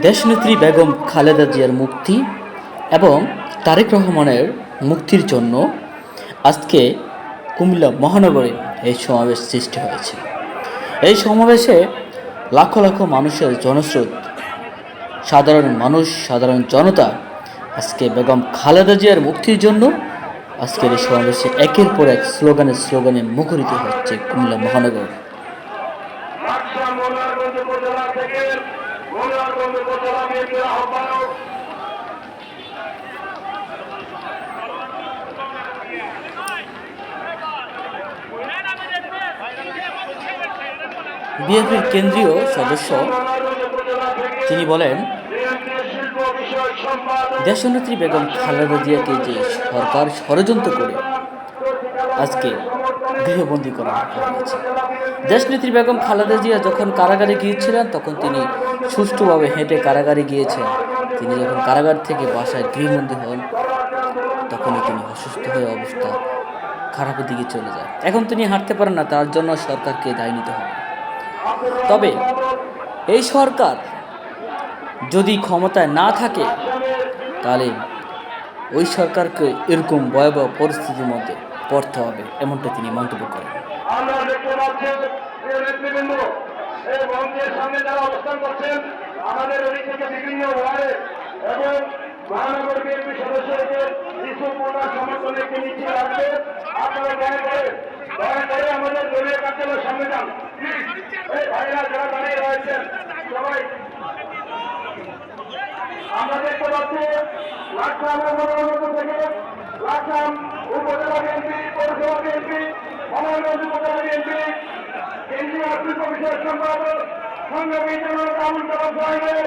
দেশনেত্রী বেগম খালেদা জিয়ার মুক্তি এবং তারেক রহমানের মুক্তির জন্য আজকে কুমিল্লা মহানগরে এই সমাবেশ সৃষ্টি হয়েছে। এই সমাবেশে লাখো লাখো মানুষের জনস্রোত, সাধারণ মানুষ, সাধারণ জনতা আজকে বেগম খালেদা জিয়ার মুক্তির জন্য আজকের এই সমাবেশে একের পর এক স্লোগানে স্লোগানে মুখরিত হচ্ছে কুমিল্লা মহানগর। বিএনপির বিএনপির কেন্দ্রীয় সদস্য, তিনি বলেন, দেশনেত্রী বেগম খালেদা জিয়াকে যে সরকার ষড়যন্ত্র করে, আজকে গৃহবন্দী করা হয়েছে দেশনেত্রী বেগম খালেদা জিয়া যখন কারাগারে গিয়েছিলেন, তখন তিনি সুষ্ঠুভাবে হেঁটে কারাগারে গিয়েছেন। তিনি যখন কারাগার থেকে বাসায় গৃহবন্দী হন, তখনই তিনি অসুস্থ হয়ে অবস্থা খারাপের দিকে চলে যায়। এখন তিনি হাঁটতে পারেন না, তার জন্য সরকারকে দায় নিতে হবে। তবে এই সরকার যদি ক্ষমতায় না থাকে, তাহলে ওই সরকারকে এরকম ভয়াবহ পরিস্থিতির মধ্যে পড়তে হবে, এমনটা তিনি মন্তব্য করেন। আমরা দেখতে পাচ্ছেন যে নেতৃবৃন্দ এই আমাদের আমরা পাচ্ছি থেকে উপজেলা বিএনপি পৌরসভা বিএনপি মনোরঞ্জন উপজেলা বিএনপি কেন্দ্রীয় আর্থিক বিষয়ক সম্পাদক সংগ্রামী জনতা আবুল কালাম সাহেবের